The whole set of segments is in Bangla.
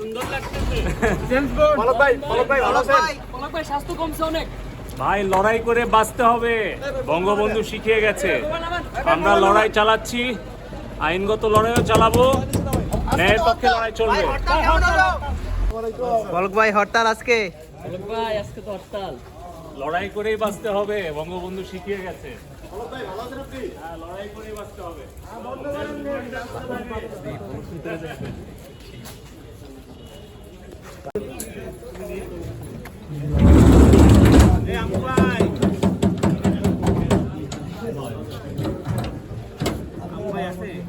সুন্দর লাগতেছে পলক ভাই পলক ভাই ভালো আছেন? পলক ভাই স্বাস্থ্য কমছে অনেক। ভাই লড়াই করে বাঁচতে হবে। বঙ্গবন্ধু শিখিয়ে গেছে। আমরা লড়াই চালাচ্ছি। আইনগত লড়াইও চালাবো। ন্যায়ের পক্ষে লড়াই চলবে। পলক ভাই হরতাল আজকে? পলক ভাই আজকে তো হরতাল। লড়াই করেই বাঁচতে হবে। বঙ্গবন্ধু শিখিয়ে গেছে। হ্যাঁ লড়াই করেই বাঁচতে হবে।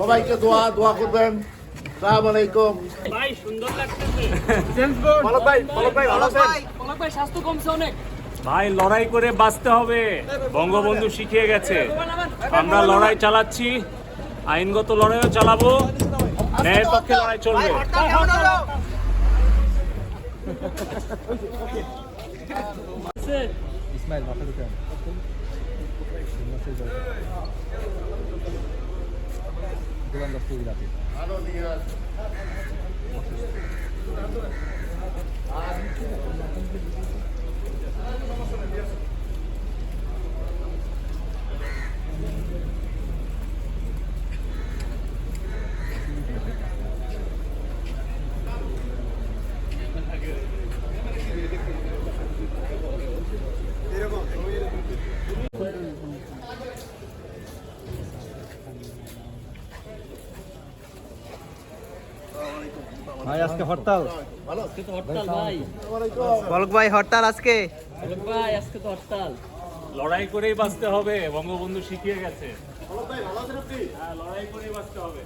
সবাইকে দোয়া দোয়া করবেন। সালাম আলাইকুম। ভাই সুন্দর লাগতেছে। পলক ভাই পলক ভাই ভালো আছেন? পলক ভাই স্বাস্থ্য কমছে অনেক। ভাই লড়াই করে বাঁচতে হবে। বঙ্গবন্ধু শিখিয়ে গেছে। আমরা লড়াই চালাচ্ছি। আইনগত লড়াইও চালাবো। ন্যায়ের পক্ষে লড়াই চলবে। ইসমাইল মাথা すんなせん、どうぞ。グランドプだっい。ভাই পলক ভাই হরতাল আজকে পলক ভাই আজকে তো হরতাল লড়াই করেই বাঁচতে হবে বঙ্গবন্ধু শিখিয়ে গেছে হ্যাঁ লড়াই করেই বাঁচতে হবে